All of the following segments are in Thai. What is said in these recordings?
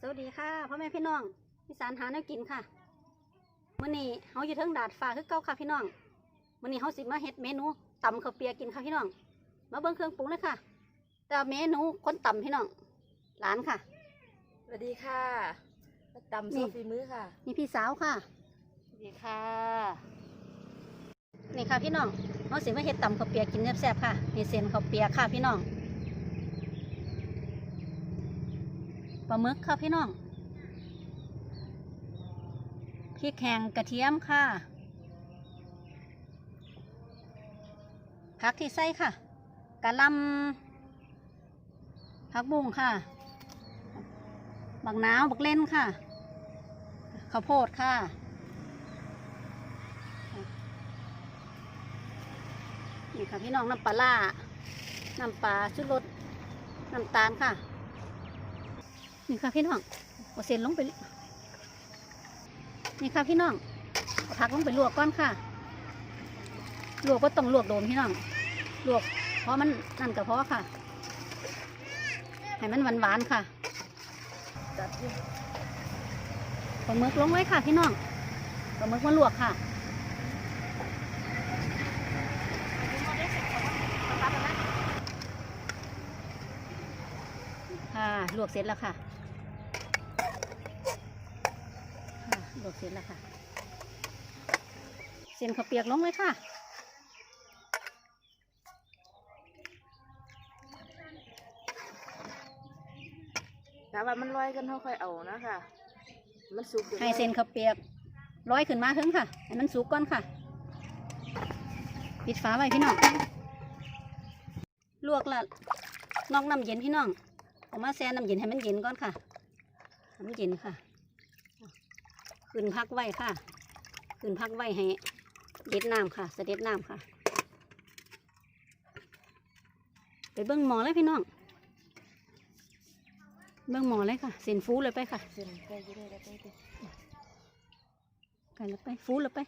สวัสดีค่ะพ่อแม่พี่น้องพี่สารหาแนวกินค่ะมื้อนี้เฮาอยู่เทิงดาดฟ้าคือเก่าค่ะพี่น้องมื้อนี้เฮาสิมาเฮ็ดเมนูตำข้าวเปียกกินค่ะพี่น้อง มาเบิ่งเครื่องปรุงเลยค่ะ แต่เมนูคนตำพี่น้องหลานค่ะสวัสดีค่ะตำนี่โซฟีมือค่ะนี่พี่สาวค่ะสวัสดีค่ะ นี่ค่ะพี่น้องเฮาสิมาเฮ็ดตำข้าวเปียกกินแซ่บๆค่ะนี่เส้นข้าวเปียกค่ะพี่น้อง ปลาหมึกค่ะพี่น้องพริกแห้งกระเทียมค่ะผักที่ใส่ค่ะกะลำผักบุ้งค่ะ บักนาวบักเล่นค่ะ ข้าวโพดค่ะ นี่ค่ะพี่น้องน้ำปลาล่าน้ำปลาชุดรสน้ำตาลค่ะ นี่ค่ะพี่น้องเอาเส้นลงไป นี่ค่ะพี่น้องผักลงไปลวกก่อนค่ะ ลวกก็ต้องลวกโดนพี่น้อง ลวก เพราะมันนั่นก็เพราะค่ะ ให้มันหวานๆค่ะจัดอยู่ปลาหมึกลงไว้ค่ะพี่น้องปลาหมึกมาลวกค่ะค่ะลวกเสร็จแล้วค่ะ ค่ะ ล วกเสร็จแล้วค่ะ เส้นข้าวเปียกลงเลยค่ะ ถ้าว่ามันลอยกันเขาค่อยเอานะคะ มันสุกอยู่ให้เส้นข้าวเปียกร้อยขึ้นมาถึงค่ะให้มันสุกก่อนค่ะปิดฝาไว้พี่น้อง ลวกละนอกน้ำเย็นพี่น้องเอามาแช่น้ำเย็นให้มันเย็นก่อนค่ะ ให้มันเย็นค่ะ ขึ้นพักไว้ค่ะขึ้นพักไว้ให้เด็ดน้ำค่ะ เสด็จน้ำค่ะ ไปเบิ้งหมอเลยพี่น้อง เบิ้งหมอเลยค่ะ เส้นฟูเลยไปค่ะเส้นใกล้จะได้แล้วใกล้จะกันแล้วไปฟูแล้วไป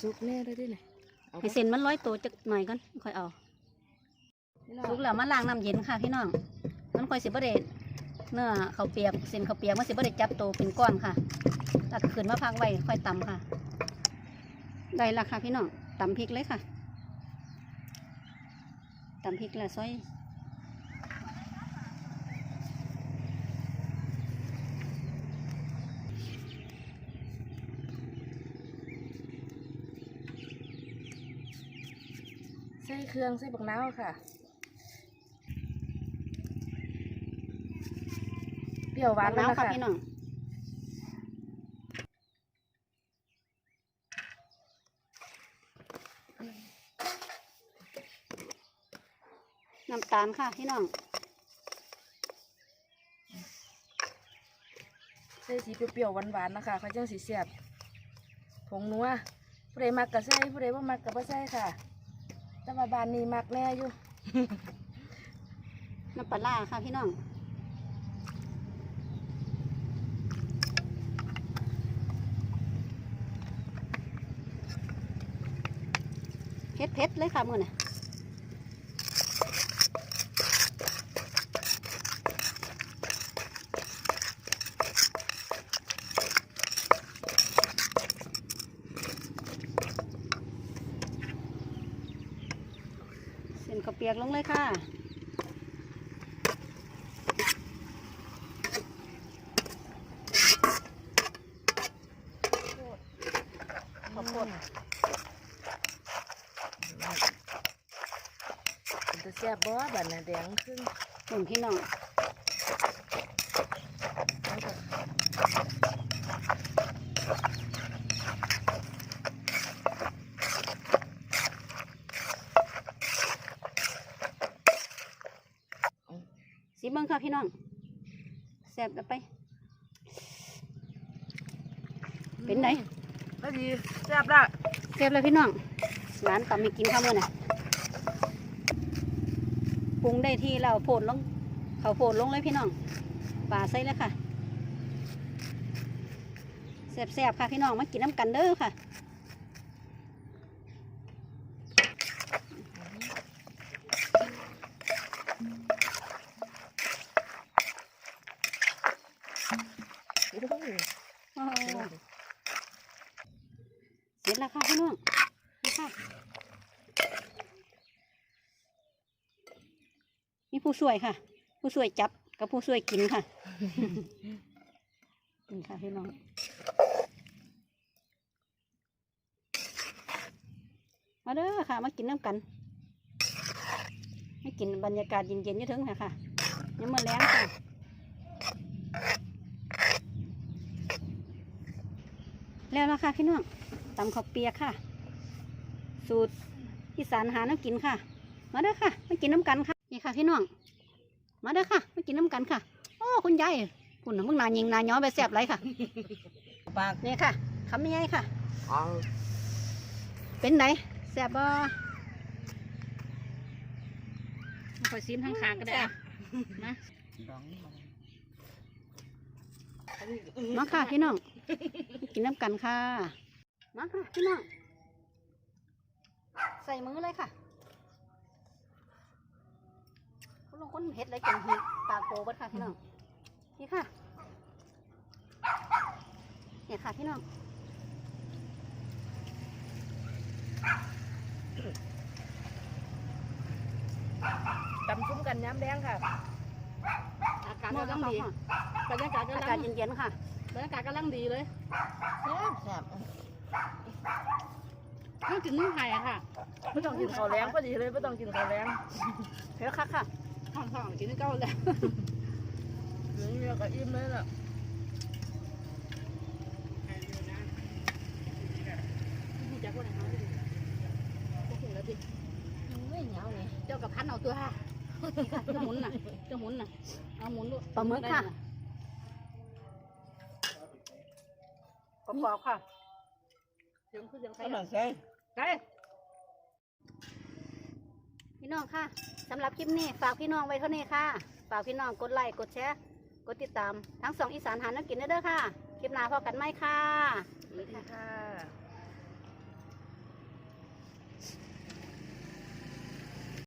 สุกแน่เลยดิเนี่ยเอาให้เส้นมันร้อยตัวจักหน่อยก่อนค่อยเอาพี่น้องสุกแล้วมาล้างน้ำเย็นค่ะพี่น้องมันค่อยสิบเด เนื้อข้าวเปียกเส้นข้าวเปียกมันสิบเดจับโตเป็นก้อนค่ะแล้วก็ขึ้นมาพักไว้ค่อยตำค่ะ ได้ละค่ะพี่น้องตำพริกเลยค่ะตำพริกและซอยใส่เครื่องใส่บักน้าวค่ะ เป รี้ยวหวานน้ำแล้วค่ะค่ะพี่น้องน้ำตาลค่ะพี่น้องใส่สีเปรี้ยวๆหวานๆนะคะเขาจังสีเสียบผงนัวผู้ใดมักก็ใส่ผู้ใดบ่มักก็บ่ใส่ค่ะแต่ว่าบ้านนี้มักแน่อยู่ น้ำปลาร้าค่ะพี่น้อง เผ็ดเผ็ดๆเลยค่ะมือน่ะเส้นข้าวเปียกลงเลยค่ะ ข้าวโพดมัน จะแซ่บบ่บัดน่ะแดงครึ่งหนุนพี่น้องแล้วก็สีเบิ้งค่ะพี่น้องแซ่บแล้วไป เป็นไงก็ดีแซ่บละแซ่บเลยพี่น้องร้านตำมีกินข้าวมือน่ะ ปรุงได้ที่เราโพดลงเขาโพดลงเลยพี่น้องป่าใส่เลยค่ะแซ่บๆค่ะพี่น้องมากินน้ำกันเด้อค่ะเสร็จแล้วค่ะพี่น้องนี่ค่ะ ผู้ช่วยค่ะ ผู้ช่วยจับกับผู้ช่วยกินค่ะนี่ค่ะพี่น้องมาเด้อค่ะ มากินน้ำกันมากินบรรยากาศเย็นๆนี่ถึงค่ะค่ะยังมาแล้งค่ะแล้วนะคะพี่น้องตำข้าวเปียกค่ะ สูตรอีสานหาน้ำกินค่ะ มาเด้อค่ะ มากินน้ำกันค่ะ ค่ะพี่น้อง มาเด้อค่ะมากินน้ำกันค่ะ โอ้คุณยายคุณน่ะมึงนายิงนาย้อไปแสบไรค่ะปากนี่ค่ะคำยังไงค่ะเอาเป็นไหนแสบบ่คอยซีมทางคางก็ได้อะนะมาค่ะพี่น้อง กินน้ำกันค่ะมาค่ะพี่น้อง ใส่มือเลยค่ะคุณ ลงคนเห็ดเลยจังหีปากโตเบัดค่ะพี่น้องนี่ค่ะเนี่ยค่ะพี่น้องตำซุ้มกันย้ำแดงค่ะ อากาศหม้อกำลังเขาดีค่ะบรรยากาศอากำกาลัศงเย็นๆค่ะบรรยากาศกำลังดีเลยแซ่บแซ่บต้องกินนึ่งไห่อะค่ะไม่ต้องกินข้าวแรงพอดีเลยไม่ต้องกินข้าวแรงเผ็ดค่ะค่ะหอมๆกินนี่เก้าแล้วหรือเมียก็อิ่มเลยล่ะพี่แจ็คว่าไหนคะ พวกคุณแล้วดิไม่เหนียวนี่เจ้ากับพันเอาตัวค่ะเจ้าหมุนน่ะ พี่น้องค่ะสำหรับคลิปนี้ฝากพี่น้องไว้เท่านี้ค่ะ ฝากพี่น้องกดไลค์กดแชร์กดติดตามทั้งสองอีสานหานักกินเด้อค่ะ คลิปหน้าพอกันไหมค่ะสวัสดีค่ะ